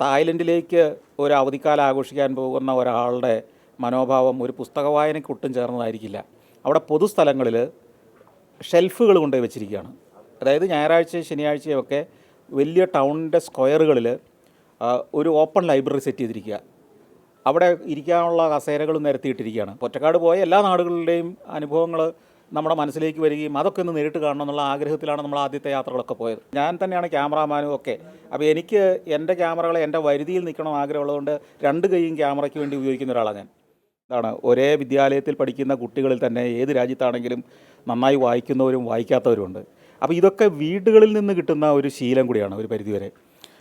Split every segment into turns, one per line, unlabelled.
തായ്ലൻഡിലേക്ക് ഒരു അവധിക്കാലം ആഘോഷിക്കാൻ പോകുന്ന ഒരാളുടെ മനോഭാവം ഒരു പുസ്തക വായനയ്ക്ക് ഒട്ടും ചേർന്നതായിരിക്കില്ല. അവിടെ പൊതുസ്ഥലങ്ങളിൽ ഷെൽഫുകൾ കൊണ്ടുപോയി വെച്ചിരിക്കുകയാണ്. അതായത് ഞായറാഴ്ചയും ശനിയാഴ്ചയും ഒക്കെ വലിയ ടൗണിന്റെ സ്ക്വയറുകളിൽ ഒരു ഓപ്പൺ ലൈബ്രറി സെറ്റ് ചെയ്തിരിക്കുക. അവിടെ ഇരിക്കാനുള്ള കസേരകളും നിരത്തിയിട്ടിരിക്കുകയാണ്. പൊറ്റക്കാട് പോയ എല്ലാ നാടുകളുടെയും അനുഭവങ്ങൾ നമ്മുടെ മനസ്സിലേക്ക് വരികയും അതൊക്കെ ഒന്ന് നേരിട്ട് കാണണം എന്നുള്ള ആഗ്രഹത്തിലാണ് നമ്മൾ ആദ്യത്തെ യാത്രകളൊക്കെ പോയത്. ഞാൻ തന്നെയാണ് ക്യാമറാമാനും ഒക്കെ. അപ്പോൾ എനിക്ക് എന്റെ ക്യാമറകളെ എന്റെ വരുതിയിൽ നിൽക്കണം ആഗ്രഹമുള്ളതുകൊണ്ട് രണ്ട് കൈയും ക്യാമറയ്ക്ക് വേണ്ടി ഉപയോഗിക്കുന്ന ഒരാളാണ് ഞാൻ. ഇതാണ് ഒരേ വിദ്യാലയത്തിൽ പഠിക്കുന്ന കുട്ടികളിൽ തന്നെ ഏത് രാജ്യത്താണെങ്കിലും നന്നായി വായിക്കുന്നവരും വായിക്കാത്തവരുമുണ്ട് അപ്പോൾ ഇതൊക്കെ വീടുകളിൽ നിന്ന് കിട്ടുന്ന ഒരു ശീലം കൂടിയാണ് ഒരു പരിധിവരെ.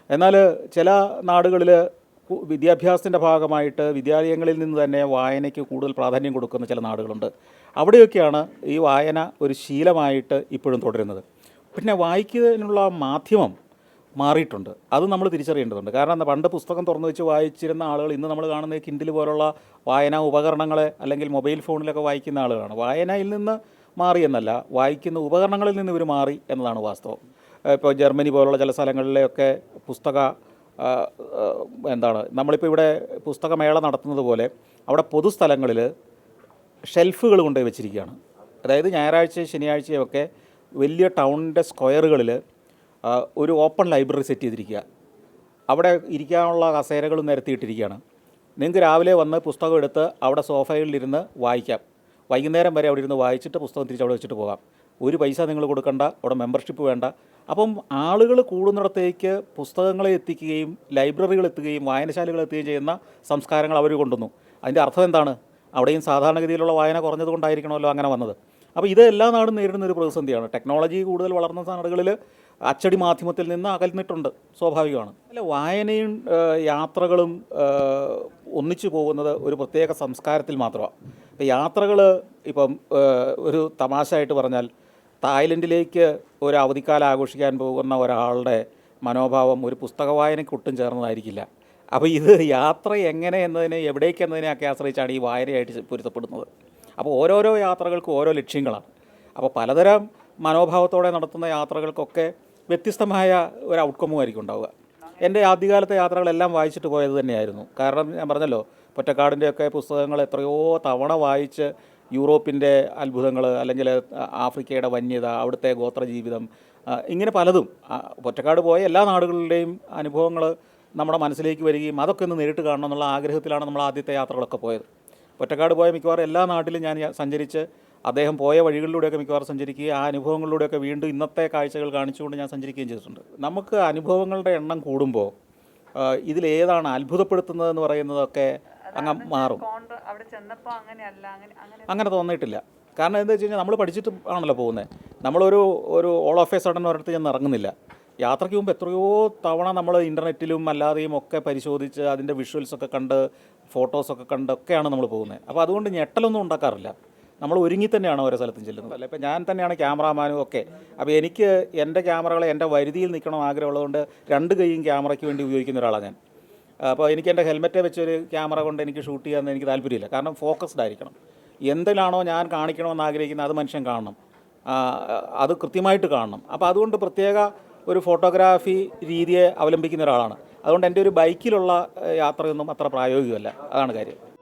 എന്നാൽ ചില നാടുകളിൽ വിദ്യാഭ്യാസത്തിന്റെ ഭാഗമായിട്ട് വിദ്യാലയങ്ങളിൽ നിന്ന് തന്നെ വായനയ്ക്ക് കൂടുതൽ പ്രാധാന്യം കൊടുക്കുന്ന ചില നാടുകളുണ്ട്. അവിടെയൊക്കെയാണ് ഈ വായന ഒരു ശീലമായിട്ട് ഇപ്പോഴും തുടരുന്നത്. പിന്നെ വായിക്കുന്നതിനുള്ള മാധ്യമം മാറിയിട്ടുണ്ട്. അത് നമ്മൾ തിരിച്ചറിയേണ്ടതുണ്ട്. കാരണം പണ്ട് പുസ്തകം തുറന്നു വെച്ച് വായിച്ചിരുന്ന ആളുകൾ ഇന്ന് നമ്മൾ കാണുന്ന കിൻഡിൽ പോലുള്ള വായനാ ഉപകരണങ്ങളെ അല്ലെങ്കിൽ മൊബൈൽ ഫോണിലൊക്കെ വായിക്കുന്ന ആളുകളാണ്. വായനയിൽ നിന്ന് മാറി എന്നല്ല വായിക്കുന്ന ഉപകരണങ്ങളിൽ നിന്ന് ഇവർ മാറി എന്നതാണ് വാസ്തവം. ഇപ്പോൾ ജർമ്മനി പോലുള്ള ചില സ്ഥലങ്ങളിലെയൊക്കെ പുസ്തക എന്താണ് നമ്മളിപ്പോൾ ഇവിടെ പുസ്തകമേള നടത്തുന്നത് പോലെ അവിടെ പൊതുസ്ഥലങ്ങളിൽ ഷെൽഫുകൾ കൊണ്ടുപോയി വെച്ചിരിക്കുകയാണ്. അതായത് ഞായറാഴ്ചയും ശനിയാഴ്ചയും ഒക്കെ വലിയ ടൗണിന്റെ സ്ക്വയറുകളിൽ ഒരു ഓപ്പൺ ലൈബ്രറി സെറ്റ് ചെയ്തിരിക്കുക. അവിടെ ഇരിക്കാനുള്ള കസേരകളും നിരത്തിയിട്ടിരിക്കുകയാണ് നിങ്ങൾക്ക് രാവിലെ വന്ന് പുസ്തകം എടുത്ത് അവിടെ സോഫയിലിരുന്ന് വായിക്കാം. വൈകുന്നേരം വരെ അവിടെ ഇരുന്ന് വായിച്ചിട്ട് പുസ്തകം തിരിച്ച് അവിടെ വെച്ചിട്ട് പോകാം. ഒരു പൈസ നിങ്ങൾ കൊടുക്കണ്ട അവിടെ മെമ്പർഷിപ്പ് വേണ്ട. അപ്പം ആളുകൾ കൂടുന്നിടത്തേക്ക് പുസ്തകങ്ങളെ എത്തിക്കുകയും ലൈബ്രറികൾ എത്തുകയും വായനശാലകൾ എത്തുകയും ചെയ്യുന്ന സംസ്കാരങ്ങൾ അവർ കൊണ്ടുവന്നു. അതിന്റെ അർത്ഥം എന്താണ്? അവിടെയും സാധാരണഗതിയിലുള്ള വായന കുറഞ്ഞതുകൊണ്ടായിരിക്കണമല്ലോ അങ്ങനെ വന്നത്. അപ്പോൾ ഇത് എല്ലാ നാടും നേരിടുന്ന ഒരു പ്രതിസന്ധിയാണ്. ടെക്നോളജി കൂടുതൽ വളർന്ന നാടുകളിൽ അച്ചടി മാധ്യമത്തിൽ നിന്ന് അകൽന്നിട്ടുണ്ട് സ്വാഭാവികമാണ്. അല്ല വായനയും യാത്രകളും ഒന്നിച്ചു പോകുന്നത് ഒരു പ്രത്യേക സംസ്കാരത്തിൽ മാത്രമാണ്. ഇപ്പം യാത്രകൾ ഇപ്പം ഒരു തമാശ ആയിട്ട് പറഞ്ഞാൽ തായ്ലൻഡിലേക്ക് ഒരു അവധിക്കാലം ആഘോഷിക്കാൻ പോകുന്ന ഒരാളുടെ മനോഭാവം ഒരു പുസ്തക വായനയ്ക്ക് ഒട്ടും ചേർന്നതായിരിക്കില്ല. അപ്പോൾ ഇത് യാത്ര എങ്ങനെ എന്നതിനെ എവിടേക്ക് എന്നതിനെയൊക്കെ ആശ്രയിച്ചാണ് ഈ വായനയായിട്ട് പൊരുത്തപ്പെടുന്നത്. അപ്പോൾ ഓരോരോ യാത്രകൾക്കും ഓരോ ലക്ഷ്യങ്ങളാണ്. അപ്പോൾ പലതരം മനോഭാവത്തോടെ നടത്തുന്ന യാത്രകൾക്കൊക്കെ വ്യത്യസ്തമായ ഒരു ഔട്ട്കമ്മും ആയിരിക്കും ഉണ്ടാവുക. എന്റെ ആദ്യകാലത്തെ യാത്രകളെല്ലാം വായിച്ചിട്ട് പോയത് തന്നെയായിരുന്നു. കാരണം ഞാൻ പറഞ്ഞല്ലോ പൊറ്റക്കാടിന്റെയൊക്കെ പുസ്തകങ്ങൾ എത്രയോ തവണ വായിച്ച് യൂറോപ്പിന്റെ അത്ഭുതങ്ങൾ അല്ലെങ്കിൽ ആഫ്രിക്കയുടെ വന്യത അവിടുത്തെ ഗോത്രജീവിതം ഇങ്ങനെ പലതും. ഒറ്റക്കാട് പോയ എല്ലാ നാടുകളുടെയും അനുഭവങ്ങൾ നമ്മുടെ മനസ്സിലേക്ക് വരികയും അതൊക്കെ ഒന്ന് നേരിട്ട് കാണണം എന്നുള്ള ആഗ്രഹത്തിലാണ് നമ്മൾ ആദ്യത്തെ യാത്രകളൊക്കെ പോയത്. ഒറ്റക്കാട് പോയ മിക്കവാറും എല്ലാ നാട്ടിലും ഞാൻ സഞ്ചരിച്ച് അദ്ദേഹം പോയ വഴികളിലൂടെയൊക്കെ മിക്കവാറും സഞ്ചരിക്കുകയും ആ അനുഭവങ്ങളിലൂടെയൊക്കെ വീണ്ടും ഇന്നത്തെ കാഴ്ചകൾ കാണിച്ചുകൊണ്ട് ഞാൻ സഞ്ചരിക്കുകയും ചെയ്തിട്ടുണ്ട്. നമുക്ക് അനുഭവങ്ങളുടെ എണ്ണം കൂടുമ്പോൾ ഇതിലേതാണ് അത്ഭുതപ്പെടുത്തുന്നതെന്ന് പറയുന്നതൊക്കെ അങ്ങ് മാറും.
അങ്ങനെ
തോന്നിയിട്ടില്ല. കാരണം എന്താ വെച്ച് കഴിഞ്ഞാൽ നമ്മൾ പഠിച്ചിട്ട് ആണല്ലോ പോകുന്നത് നമ്മളൊരു ഒരു ഓൾ ഓഫ് എ സഡൻ ഒരിടത്ത് ചെന്ന് ഇറങ്ങുന്നില്ല. യാത്രയ്ക്ക് മുമ്പ് എത്രയോ തവണ നമ്മൾ ഇന്റർനെറ്റിലും അല്ലാതെയും ഒക്കെ പരിശോധിച്ച് അതിന്റെ വിഷ്വൽസൊക്കെ കണ്ട് ഫോട്ടോസൊക്കെ കണ്ടൊക്കെയാണ് നമ്മൾ പോകുന്നത് അപ്പോൾ അതുകൊണ്ട് ഞെട്ടലൊന്നും ഉണ്ടാക്കാറില്ല. നമ്മൾ ഒരുങ്ങി തന്നെയാണ് ഓരോ സ്ഥലത്തും ചെല്ലുന്നത്. അല്ല ഇപ്പം ഞാൻ തന്നെയാണ് ക്യാമറാമാനും ഒക്കെ. അപ്പോൾ എനിക്ക് എന്റെ ക്യാമറകളെ എന്റെ വരുതിയിൽ നിൽക്കണം ആഗ്രഹമുള്ളതുകൊണ്ട് രണ്ട് കൈയും ക്യാമറയ്ക്ക് വേണ്ടി ഉപയോഗിക്കുന്ന ഒരാളാണ് ഞാൻ. അപ്പോൾ എനിക്ക് എന്റെ ഹെൽമെറ്റ് വെച്ചൊരു ക്യാമറ കൊണ്ട് എനിക്ക് ഷൂട്ട് ചെയ്യാൻ എനിക്ക് താല്പര്യമില്ല. കാരണം ഫോക്കസ്ഡ് ആയിരിക്കണം. എന്തിലാണോ ഞാൻ കാണിക്കണമെന്ന് ആഗ്രഹിക്കുന്നത് അത് മനുഷ്യൻ കാണണം. അത് കൃത്യമായിട്ട് കാണണം. അപ്പോൾ അതുകൊണ്ട് പ്രത്യേക ഒരു ഫോട്ടോഗ്രാഫി രീതിയെ അവലംബിക്കുന്ന ഒരാളാണ്. അതുകൊണ്ട് എന്റെ ഒരു ബൈക്കിലുള്ള യാത്രയൊന്നും അത്ര പ്രായോഗികമല്ല. അതാണ് കാര്യം.